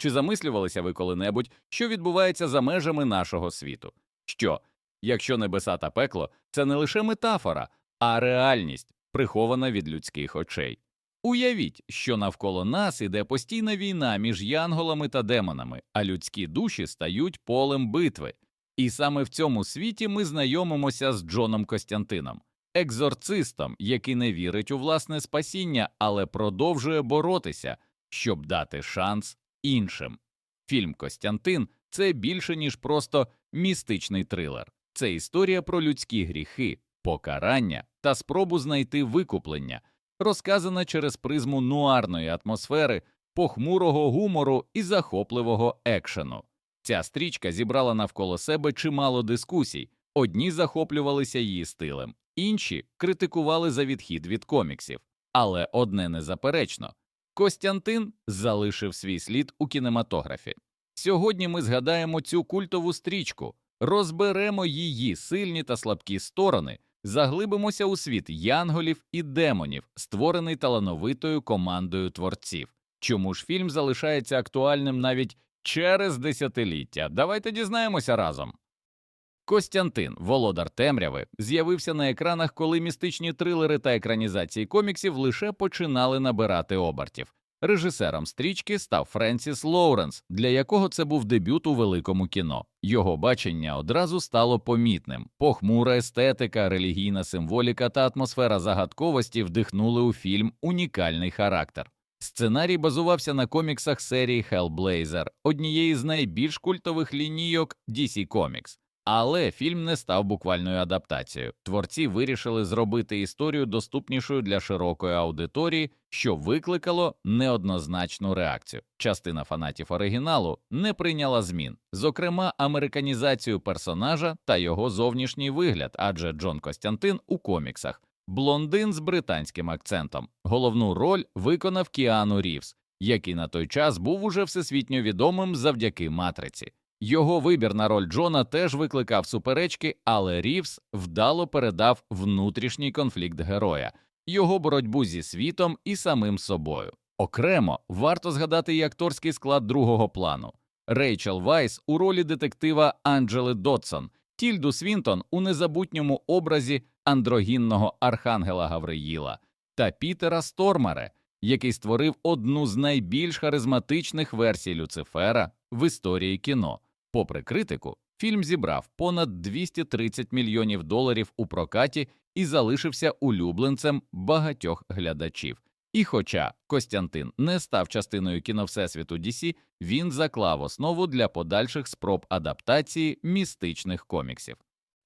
Чи замислювалися ви коли-небудь, що відбувається за межами нашого світу? Що, якщо небеса та пекло це не лише метафора, а реальність, прихована від людських очей? Уявіть, що навколо нас іде постійна війна між янголами та демонами, а людські душі стають полем битви. І саме в цьому світі ми знайомимося з Джоном Костянтином, екзорцистом, який не вірить у власне спасіння, але продовжує боротися, щоб дати шанс іншим. Фільм Костянтин це більше ніж просто містичний трилер, це історія про людські гріхи, покарання та спробу знайти викуплення, розказана через призму нуарної атмосфери, похмурого гумору і захопливого екшену. Ця стрічка зібрала навколо себе чимало дискусій. Одні захоплювалися її стилем, інші критикували за відхід від коміксів. Але одне незаперечно Костянтин залишив свій слід у кінематографі. Сьогодні ми згадаємо цю культову стрічку, розберемо її сильні та слабкі сторони, заглибимося у світ янголів і демонів, створений талановитою командою творців. Чому ж фільм залишається актуальним навіть через десятиліття? Давайте дізнаємося разом. Костянтин, володар темряви, з'явився на екранах, коли містичні трилери та екранізації коміксів лише починали набирати обертів. Режисером стрічки став Френсіс Лоуренс, для якого це був дебют у великому кіно. Його бачення одразу стало помітним. Похмура естетика, релігійна символіка та атмосфера загадковості вдихнули у фільм унікальний характер. Сценарій базувався на коміксах серії Hellblazer, однієї з найбільш культових лінійок DC Comics. Але фільм не став буквальною адаптацією. Творці вирішили зробити історію доступнішою для широкої аудиторії, що викликало неоднозначну реакцію. Частина фанатів оригіналу не прийняла змін, зокрема американізацію персонажа та його зовнішній вигляд, адже Джон Костянтин у коміксах блондин з британським акцентом. Головну роль виконав Кіану Рівс, який на той час був уже всесвітньо відомим завдяки матриці. Його вибір на роль Джона теж викликав суперечки, але Рівс вдало передав внутрішній конфлікт героя, його боротьбу зі світом і самим собою. Окремо варто згадати і акторський склад другого плану: Рейчел Вайс у ролі детектива Анджели Дотсон, Тільду Свінтон у незабутньому образі андрогінного архангела Гавриїла та Пітера Стормаре, який створив одну з найбільш харизматичних версій Люцифера в історії кіно. Попри критику, фільм зібрав понад 230 мільйонів доларів у прокаті і залишився улюбленцем багатьох глядачів. І хоча Костянтин не став частиною кіновсесвіту DC, він заклав основу для подальших спроб адаптації містичних коміксів.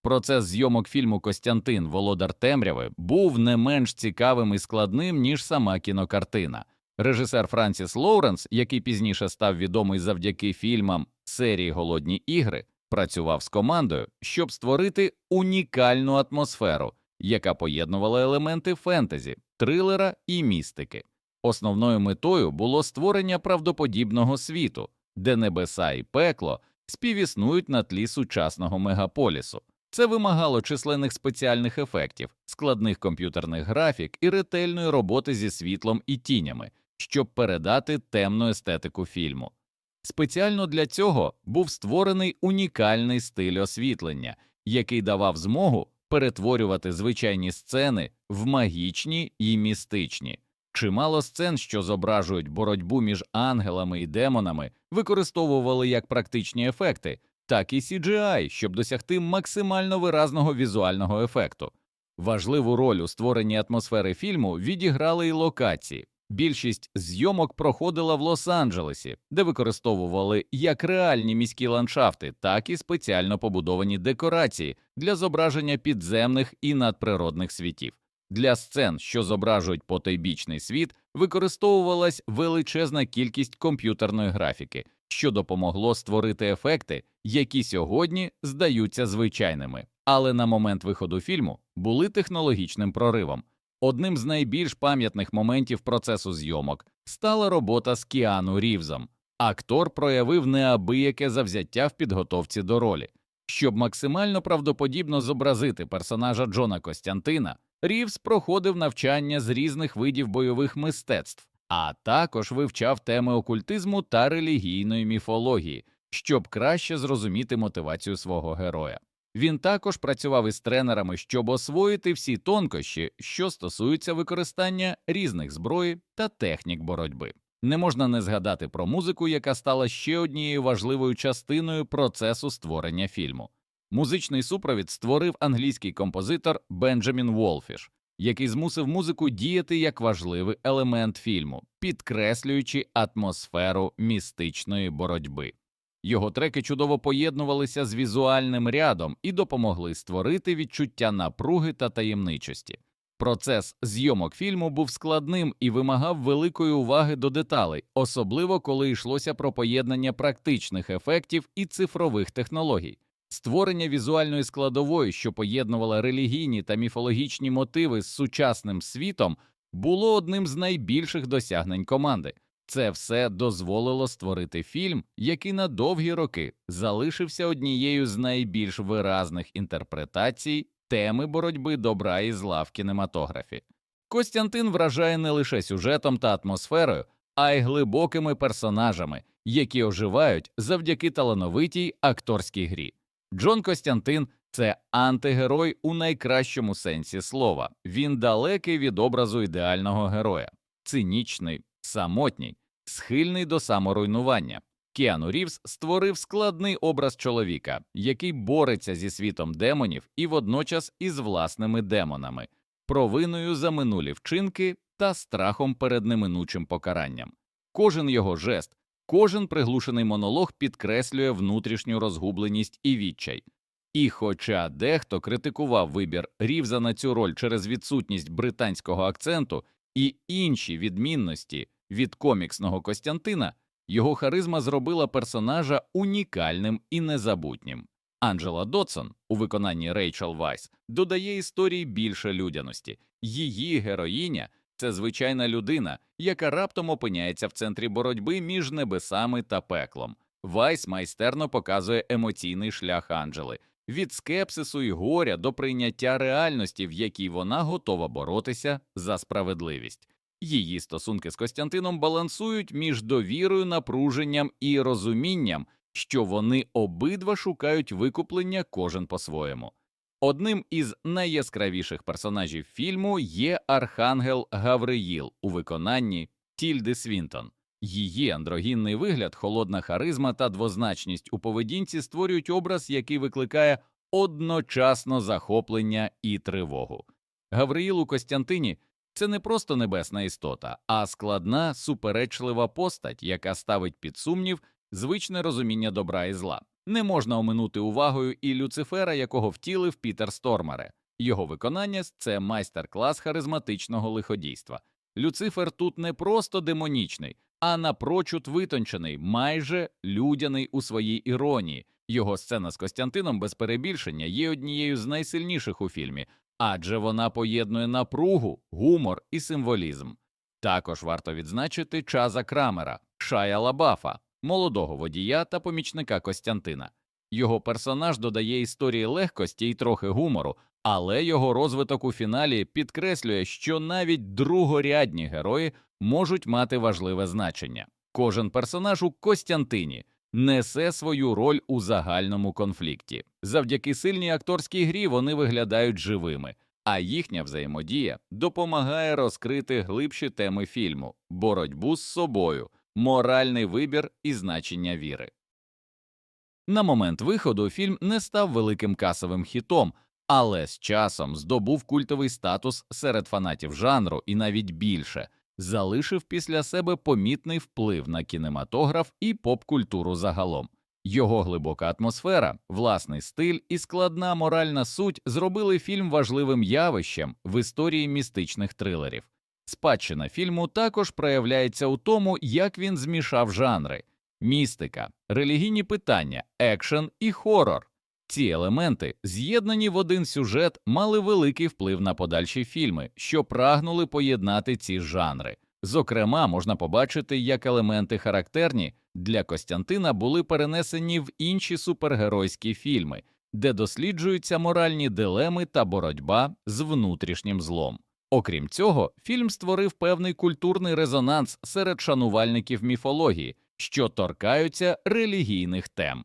Процес зйомок фільму Костянтин Володар Темряви був не менш цікавим і складним, ніж сама кінокартина. Режисер Франсіс Лоуренс, який пізніше став відомий завдяки фільмам серії Голодні ігри, працював з командою, щоб створити унікальну атмосферу, яка поєднувала елементи фентезі, трилера і містики. Основною метою було створення правдоподібного світу, де небеса і пекло співіснують на тлі сучасного мегаполісу. Це вимагало численних спеціальних ефектів, складних комп'ютерних графік і ретельної роботи зі світлом і тінями, щоб передати темну естетику фільму. Спеціально для цього був створений унікальний стиль освітлення, який давав змогу перетворювати звичайні сцени в магічні і містичні. Чимало сцен, що зображують боротьбу між ангелами і демонами, використовували як практичні ефекти, так і CGI, щоб досягти максимально виразного візуального ефекту. Важливу роль у створенні атмосфери фільму відіграли й локації. Більшість зйомок проходила в Лос-Анджелесі, де використовували як реальні міські ландшафти, так і спеціально побудовані декорації для зображення підземних і надприродних світів. Для сцен, що зображують потойбічний світ, використовувалась величезна кількість комп'ютерної графіки, що допомогло створити ефекти, які сьогодні здаються звичайними, але на момент виходу фільму були технологічним проривом. Одним з найбільш пам'ятних моментів процесу зйомок стала робота з Кіану Рівзом. Актор проявив неабияке завзяття в підготовці до ролі. Щоб максимально правдоподібно зобразити персонажа Джона Костянтина, Рівз проходив навчання з різних видів бойових мистецтв, а також вивчав теми окультизму та релігійної міфології, щоб краще зрозуміти мотивацію свого героя. Він також працював із тренерами, щоб освоїти всі тонкощі, що стосуються використання різних зброї та технік боротьби. Не можна не згадати про музику, яка стала ще однією важливою частиною процесу створення фільму. Музичний супровід створив англійський композитор Бенджамін Волфіш, який змусив музику діяти як важливий елемент фільму, підкреслюючи атмосферу містичної боротьби. Його треки чудово поєднувалися з візуальним рядом і допомогли створити відчуття напруги та таємничості. Процес зйомок фільму був складним і вимагав великої уваги до деталей, особливо коли йшлося про поєднання практичних ефектів і цифрових технологій. Створення візуальної складової, що поєднувала релігійні та міфологічні мотиви з сучасним світом, було одним з найбільших досягнень команди. Це все дозволило створити фільм, який на довгі роки залишився однією з найбільш виразних інтерпретацій теми боротьби добра і зла в кінематографі. Костянтин вражає не лише сюжетом та атмосферою, а й глибокими персонажами, які оживають завдяки талановитій акторській грі. Джон Костянтин це антигерой у найкращому сенсі слова. Він далекий від образу ідеального героя, цинічний, самотній, схильний до саморуйнування. Кіану Рівз створив складний образ чоловіка, який бореться зі світом демонів і водночас із власними демонами, провиною за минулі вчинки та страхом перед неминучим покаранням. Кожен його жест, кожен приглушений монолог підкреслює внутрішню розгубленість і відчай. І хоча дехто критикував вибір Рівза на цю роль через відсутність британського акценту і інші відмінності від коміксного Костянтина, його харизма зробила персонажа унікальним і незабутнім. Анджела Дотсон у виконанні Рейчел Вайс додає історії більше людяності. Її героїня це звичайна людина, яка раптом опиняється в центрі боротьби між небесами та пеклом. Вайс майстерно показує емоційний шлях Анджели від скепсису і горя до прийняття реальності, в якій вона готова боротися за справедливість. Її стосунки з Костянтином балансують між довірою, напруженням і розумінням, що вони обидва шукають викуплення кожен по-своєму. Одним із найяскравіших персонажів фільму є архангел Гавриїл у виконанні Тільди Свінтон. Її андрогінний вигляд, холодна харизма та двозначність у поведінці створюють образ, який викликає одночасно захоплення і тривогу. Гавриїл у Костянтині це не просто небесна істота, а складна, суперечлива постать, яка ставить під сумнів звичне розуміння добра і зла. Не можна оминути увагою і Люцифера, якого втілив Пітер Стормаре. Його виконання це майстер-клас харизматичного лиходійства. Люцифер тут не просто демонічний, а напрочуд витончений, майже людяний у своїй іронії. Його сцена з Костянтином без перебільшення є однією з найсильніших у фільмі, адже вона поєднує напругу, гумор і символізм. Також варто відзначити Чаза Крамера, Шая Лабафа, молодого водія та помічника Костянтина. Його персонаж додає історії легкості і трохи гумору, але його розвиток у фіналі підкреслює, що навіть другорядні герої можуть мати важливе значення. Кожен персонаж у Костянтині несе свою роль у загальному конфлікті. Завдяки сильній акторській грі вони виглядають живими, а їхня взаємодія допомагає розкрити глибші теми фільму, боротьбу з собою, моральний вибір і значення віри. На момент виходу фільм не став великим касовим хітом, але з часом здобув культовий статус серед фанатів жанру і навіть більше залишив після себе помітний вплив на кінематограф і поп-культуру загалом. Його глибока атмосфера, власний стиль і складна моральна суть зробили фільм важливим явищем в історії містичних трилерів. Спадщина фільму також проявляється у тому, як він змішав жанри містика, релігійні питання, екшен і хорор. Ці елементи, з'єднані в один сюжет, мали великий вплив на подальші фільми, що прагнули поєднати ці жанри. Зокрема, можна побачити, як елементи характерні для Костянтина були перенесені в інші супергеройські фільми, де досліджуються моральні дилеми та боротьба з внутрішнім злом. Окрім цього, фільм створив певний культурний резонанс серед шанувальників міфології, що торкаються релігійних тем.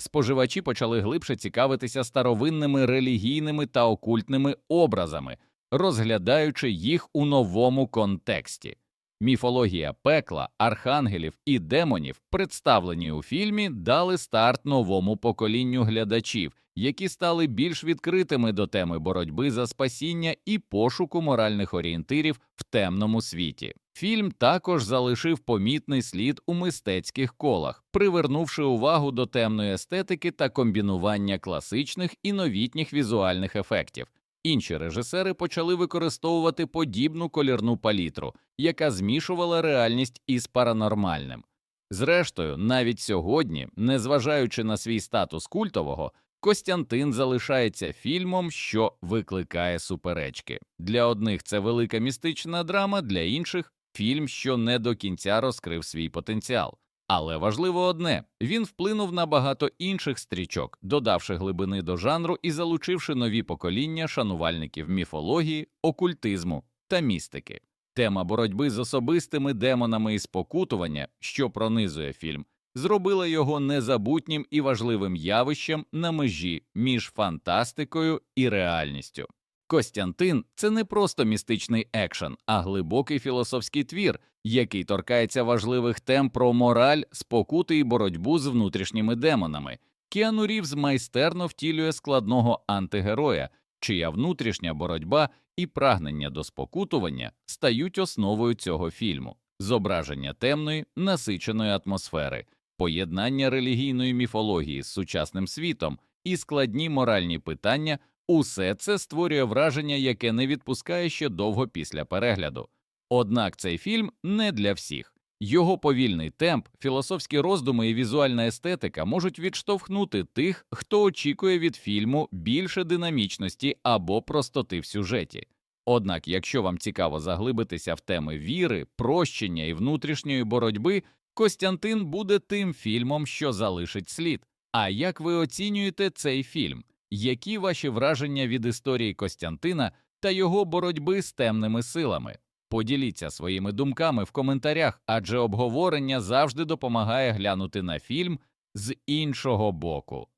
Споживачі почали глибше цікавитися старовинними релігійними та окультними образами, розглядаючи їх у новому контексті. Міфологія пекла, архангелів і демонів, представлені у фільмі, дали старт новому поколінню глядачів, які стали більш відкритими до теми боротьби за спасіння і пошуку моральних орієнтирів в темному світі. Фільм також залишив помітний слід у мистецьких колах, привернувши увагу до темної естетики та комбінування класичних і новітніх візуальних ефектів. Інші режисери почали використовувати подібну колірну палітру, яка змішувала реальність із паранормальним. Зрештою, навіть сьогодні, незважаючи на свій статус культового, Костянтин залишається фільмом, що викликає суперечки. Для одних це велика містична драма, для інших фільм, що не до кінця розкрив свій потенціал. Але важливо одне він вплинув на багато інших стрічок, додавши глибини до жанру і залучивши нові покоління шанувальників міфології, окультизму та містики. Тема боротьби з особистими демонами і спокутування, що пронизує фільм, зробила його незабутнім і важливим явищем на межі між фантастикою і реальністю. Костянтин це не просто містичний екшен, а глибокий філософський твір, який торкається важливих тем про мораль, спокути і боротьбу з внутрішніми демонами. Кіану Рівз майстерно втілює складного антигероя, чия внутрішня боротьба і прагнення до спокутування стають основою цього фільму, зображення темної, насиченої атмосфери, поєднання релігійної міфології з сучасним світом і складні моральні питання. Усе це створює враження, яке не відпускає ще довго після перегляду. Однак цей фільм не для всіх. Його повільний темп, філософські роздуми і візуальна естетика можуть відштовхнути тих, хто очікує від фільму більше динамічності або простоти в сюжеті. Однак, якщо вам цікаво заглибитися в теми віри, прощення і внутрішньої боротьби, Костянтин буде тим фільмом, що залишить слід. А як ви оцінюєте цей фільм? Які ваші враження від історії Костянтина та його боротьби з темними силами? Поділіться своїми думками в коментарях, адже обговорення завжди допомагає глянути на фільм з іншого боку.